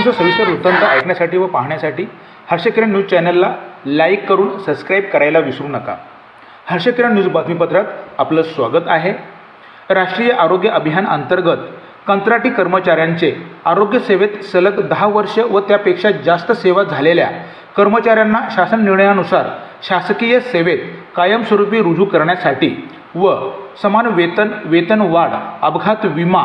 बातमीचं सविस्तर वृत्तांत ऐकण्यासाठी व पाहण्यासाठी हर्षकिरण न्यूज चॅनलला लाईक करून सबस्क्राईब करायला विसरू नका. हर्षकिरण न्यूज बातमीपत्रात आपलं स्वागत आहे. राष्ट्रीय आरोग्य अभियान अंतर्गत कंत्राटी कर्मचाऱ्यांचे आरोग्य सेवेत सलग दहा वर्ष व त्यापेक्षा जास्त सेवा झालेल्या कर्मचाऱ्यांना शासन निर्णयानुसार शासकीय सेवेत कायमस्वरूपी रुजू करण्यासाठी व समान वेतन वेतनवाढ अपघात विमा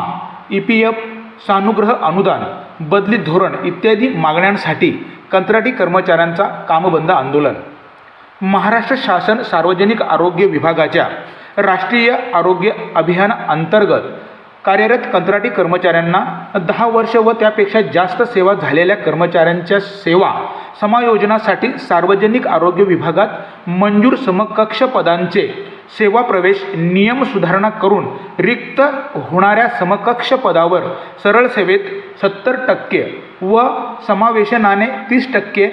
ई पी एफ सानुग्रह अनुदान बदली धोरण इत्यादी मागण्यांसाठी कंत्राटी कर्मचाऱ्यांचा कामबंद आंदोलन. महाराष्ट्र शासन सार्वजनिक आरोग्य विभागाच्या राष्ट्रीय आरोग्य अभियान अंतर्गत कार्यरत कंत्राटी कर्मचाऱ्यांना दहा वर्ष व त्यापेक्षा जास्त सेवा झालेल्या कर्मचाऱ्यांच्या सेवा समायोजनासाठी सार्वजनिक आरोग्य विभागात मंजूर समकक्ष पदांचे सेवा प्रवेश नियम सुधारणा करून रिक्त होणाऱ्या समकक्ष पदावर सरळ सेवेत सत्तर टक्के व समावेशनाने तीस टक्के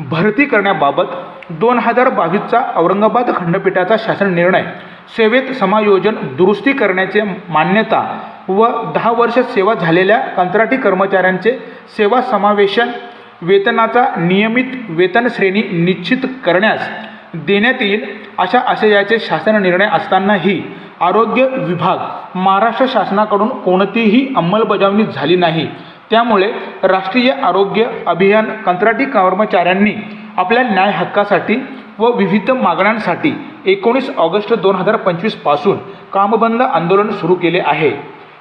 भरती करण्याबाबत दोन हजार बावीसचा औरंगाबाद खंडपीठाचा शासन निर्णय सेवेत समायोजन दुरुस्ती करण्याचे मान्यता व दहा वर्ष सेवा झालेल्या कंत्राटी कर्मचाऱ्यांचे सेवा समावेशन वेतनाचा नियमित वेतन श्रेणी निश्चित करण्यास देण्यात येईल अशा आशयाचे शासन निर्णय असतानाही आरोग्य विभाग महाराष्ट्र शासनाकडून कोणतीही अंमलबजावणी झाली नाही. त्यामुळे राष्ट्रीय आरोग्य अभियान कंत्राटी कर्मचाऱ्यांनी आपल्या न्याय हक्कासाठी व विविध मागण्यांसाठी एकोणीस ऑगस्ट दोन हजार पंचवीसपासून कामबंद आंदोलन सुरू केले आहे.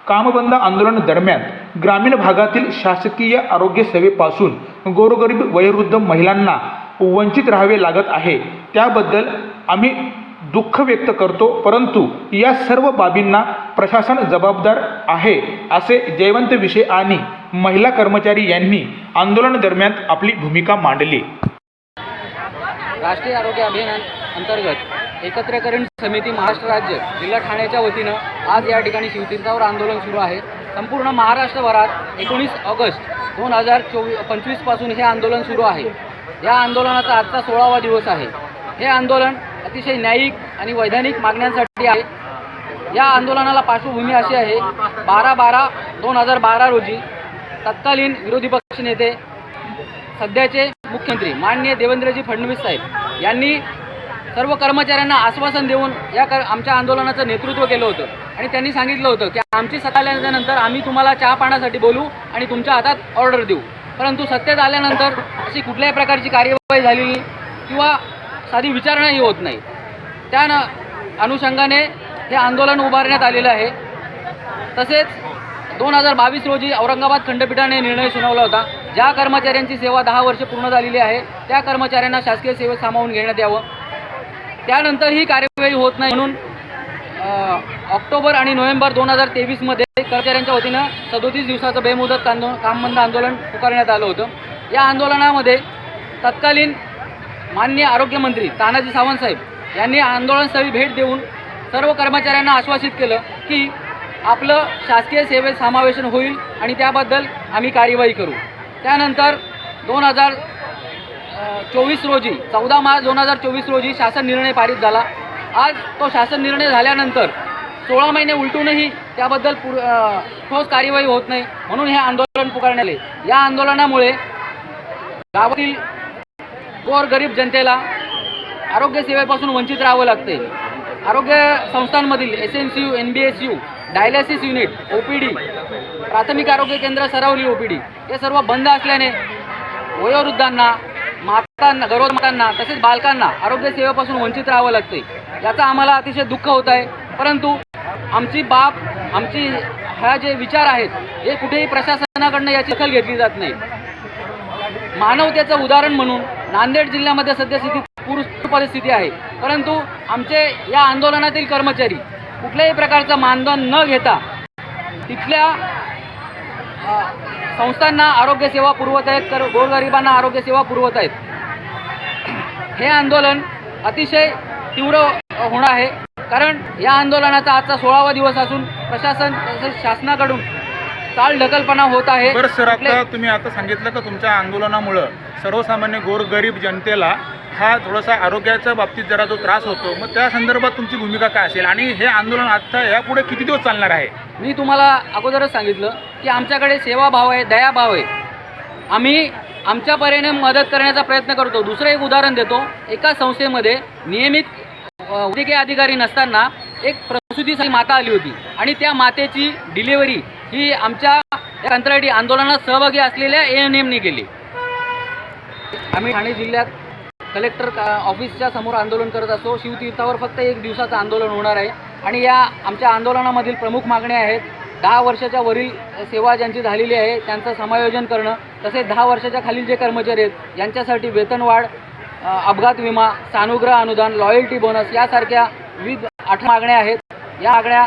कामबंद आंदोलन दरम्यान ग्रामीण भागातील शासकीय आरोग्य सेवेपासून गोरगरीब वयोवृद्ध महिलांना वंचित राहावे लागत आहे. त्याबद्दल आम्ही दुःख व्यक्त करतो परंतु या सर्व बाबींना प्रशासन जबाबदार आहे असे जयवंत विषय आणि महिला कर्मचारी यांनी आंदोलन दरम्यान आपली भूमिका मांडली. राष्ट्रीय आरोग्य अभियान अंतर्गत एकत्रीकरण समिती महाराष्ट्र राज्य जिल्हा ठाण्याच्या वतीनं आज या ठिकाणी शिवतीर्थावर आंदोलन सुरू आहे. संपूर्ण महाराष्ट्रभरात एकोणीस ऑगस्ट दोन हजार चोवीस पंचवीसपासून हे आंदोलन सुरू आहे. या आंदोलनाचा आजचा सोळावा दिवस आहे. हे आंदोलन अतिशय न्यायिक आणि वैधानिक मागण्यांसाठी आहे. या आंदोलनाला पार्श्वभूमी अशी आहे बारा बारा दोन हजार बारा रोजी तत्कालीन विरोधी पक्ष नेते सध्याचे मुख्यमंत्री माननीय देवेंद्रजी फडणवीस साहेब यांनी सर्व कर्मचाऱ्यांना आश्वासन देऊन या कर आमच्या आंदोलनाचं नेतृत्व केलं होतं. आणि त्यांनी सांगितलं होतं की आमची सत्ता आल्यानंतर आम्ही तुम्हाला चहा पाण्यासाठी बोलू आणि तुमच्या हातात ऑर्डर देऊ. परंतु सत्तेत आल्यानंतर अशी कुठल्याही प्रकारची कार्यवाही झालेली किंवा साधी विचारणाही होत नाही. त्या अनुषंगाने हे आंदोलन उभारण्यात आलेलं आहे. तसेच दोन हजार बावीस रोजी औरंगाबाद खंडपीठाने निर्णय सुनावला होता. ज्या कर्मचाऱ्यांची सेवा दहा वर्ष पूर्ण झालेली आहे त्या कर्मचाऱ्यांना शासकीय सेवेत सामावून घेण्यात यावं. त्यानंतर ही कार्यवाही होत नाही म्हणून ऑक्टोबर आणि नोव्हेंबर दोन हजार तेवीसमध्ये कर्मचाऱ्यांच्या वतीनं सदोतीस दिवसाचं बेमुदत आंदो कामबंद आंदोलन पुकारण्यात आलं होतं. या आंदोलनामध्ये तत्कालीन मान्य आरोग्यमंत्री तानाजी सावंत साहेब यांनी आंदोलनस्थळी भेट देऊन सर्व कर्मचाऱ्यांना आश्वासित केलं की आपलं शासकीय सेवेत समावेशन होईल आणि त्याबद्दल आम्ही कार्यवाही करू. त्यानंतर दोन हजार चोवीस रोजी चौदा मार्च दोन हजार चोवीस रोजी शासन निर्णय पारित झाला. आज तो शासन निर्णय झाल्यानंतर सोळा महिने उलटूनही त्याबद्दल पुर ठोस कार्यवाही होत नाही. म्हणून हे आंदोलन पुकारण्यात आले. या आंदोलनामुळे गावातील गोर गरीब जनतेला आरोग्य सेवेपासून वंचित राहावं लागते आरोग्य संस्थांमधील S N C U N B S U dialysis unit O P D प्राथमिक आरोग्य केंद्र सरावली ओ पी डी हे सर्व बंद असल्याने वयोवृद्धांना मातांना गर्भवतांना तसेच बालकांना आरोग्य सेवेपासून वंचित राहावं लागते याचा आम्हाला अतिशय दुःख होत आहे. परंतु आमची बाब आमची ह्या जे विचार आहेत हे कुठेही प्रशासनाकडनं याची दखल घेतली जात नाही. मानवतेचं उदाहरण म्हणून नांदेड जिल्ह्यामध्ये सद्यस्थिती पूर परिस्थिती आहे. परंतु आमचे या आंदोलनातील कर्मचारी कुठल्याही प्रकारचं मानधन न घेता तिथल्या संस्थांना आरोग्यसेवा पुरवत आहेत तर गोरगरिबांना आरोग्यसेवा पुरवत आहेत. हे आंदोलन अतिशय तीव्र होणार आहे. कारण या आंदोलनाचा आजचा सोळावा दिवस असून प्रशासन तसेच शासनाकडून चाल ढकलपणा होत आहे. बरं सर आता तुम्ही आता सांगितलं का तुमच्या आंदोलनामुळं सर्वसामान्य गोरगरीब जनतेला हा थोडासा आरोग्याच्या बाबतीत जरा जो त्रास होतो मग त्या संदर्भात तुमची भूमिका काय असेल? आणि हे आंदोलन आता यापुढे किती दिवस चालणार आहे? मी तुम्हाला अगोदरच सांगितलं की आमच्याकडे सेवाभाव आहे दयाभाव आहे. आम्ही आमच्या परीने मदत करण्याचा प्रयत्न करतो. दुसरं एक उदाहरण देतो. एका संस्थेमध्ये नियमित वैद्यकीय अधिकारी नसताना एक प्रसूतीसाठी माता आली होती. आणि त्या मातेची डिलिव्हरी ही आमच्या कंत्राटी आंदोलनात सहभागी असलेल्या ए एन एमने केली. आम्ही ठाणे जिल्ह्यात कलेक्टर ऑफिसच्या समोर आंदोलन करत असतो. शिवतीर्थावर फक्त एक दिवसाचं आंदोलन होणार आहे. आणि या आमच्या आंदोलनामधील प्रमुख मागण्या आहेत दहा वर्षाच्या वरील सेवा ज्यांची झालेली आहे त्यांचं समायोजन करणं तसेच दहा वर्षाच्या खालील जे कर्मचारी आहेत यांच्यासाठी वेतनवाढ अपघात विमा सानुग्रह अनुदान लॉयल्टी बोनस यासारख्या विविध आठ मागण्या आहेत. या मागण्या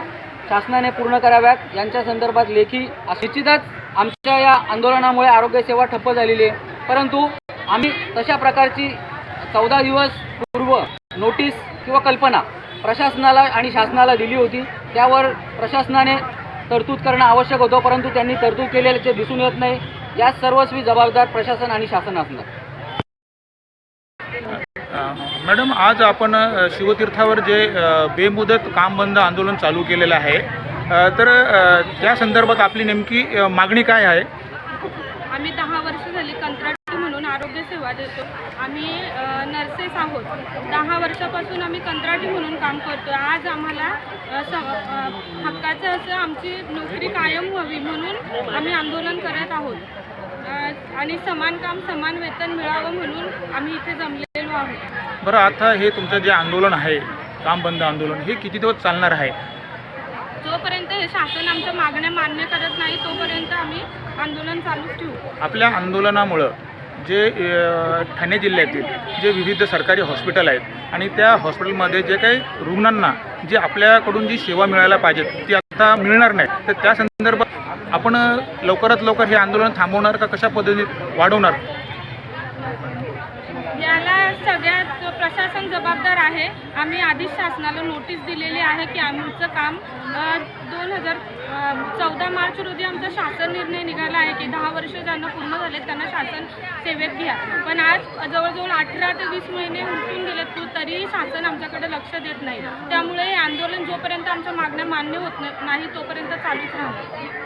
शासनाने पूर्ण कराव्यात. यांच्या संदर्भात लेखी निश्चितच आमच्या या आंदोलनामुळे आरोग्य सेवा ठप्प झालेली आहे. परंतु आम्ही तशा प्रकारची चौदा दिवस पूर्व नोटीस किंवा कल्पना प्रशासनाला आणि शासनाला दिली होती. त्यावर प्रशासनाने तरतूद करणं आवश्यक होतं परंतु त्यांनी तरतूद केलेल्याचे दिसून येत नाही. या सर्वस्वी जबाबदार प्रशासन आणि शासन असणार मॅडम आज आपण शिवतीर्थावर जे बेमुदत काम बंद आंदोलन चालू केलेलं आहे तर त्या संदर्भात आपली नेमकी मागणी काय आहे? आम्ही दहा वर्ष झाली कंत्राटी म्हणून आरोग्य सेवा देतो. आम्ही नर्सेस आहोत. दहा वर्षापासून आम्ही कंत्राटी म्हणून काम करतो आज आम्हाला हक्काचं असं आमची नोकरी कायम व्हावी म्हणून आम्ही आंदोलन करत आहोत. आणि समान काम समान वेतन मिळावं म्हणून आम्ही इथे जमले बरं आता हे तुमचं जे आंदोलन आहे काम बंद आंदोलन हे किती दिवस चालणार आहे? जोपर्यंत हे शासन आमच्या मागण्या मान्य करत नाही तोपर्यंत आम्ही आंदोलन चालूच ठेवू. आपल्या आंदोलनामुळं जे अ, ठाणे जिल्ह्यातील जे विविध सरकारी हॉस्पिटल आहेत आणि त्या हॉस्पिटलमध्ये जे काही रुग्णांना जी आपल्याकडून जी सेवा मिळायला पाहिजे ती आता मिळणार नाही. तर त्या संदर्भात आपण अ, लवकरात लवकर हे आंदोलन थांबवणार का कशा पद्धतीने वाढवणार? याला सगळ्यात प्रशासन जबाबदार आहे. आम्ही आधीच शासनाला नोटीस दिलेली आहे की आमचं काम दोन हजार चौदा मार्च रोजी आमचा शासन निर्णय निघाला आहे की दहा वर्ष ज्यांना पूर्ण झाले त्यांना शासन सेवेत घ्या. पण आज जवळजवळ अठरा ते वीस महिने उलटून गेलेत तरीही शासन आमच्याकडे लक्ष देत नाही. त्यामुळे हे आंदोलन जोपर्यंत आमच्या मागण्या मान्य होत नाही तोपर्यंत चालूच राहणार.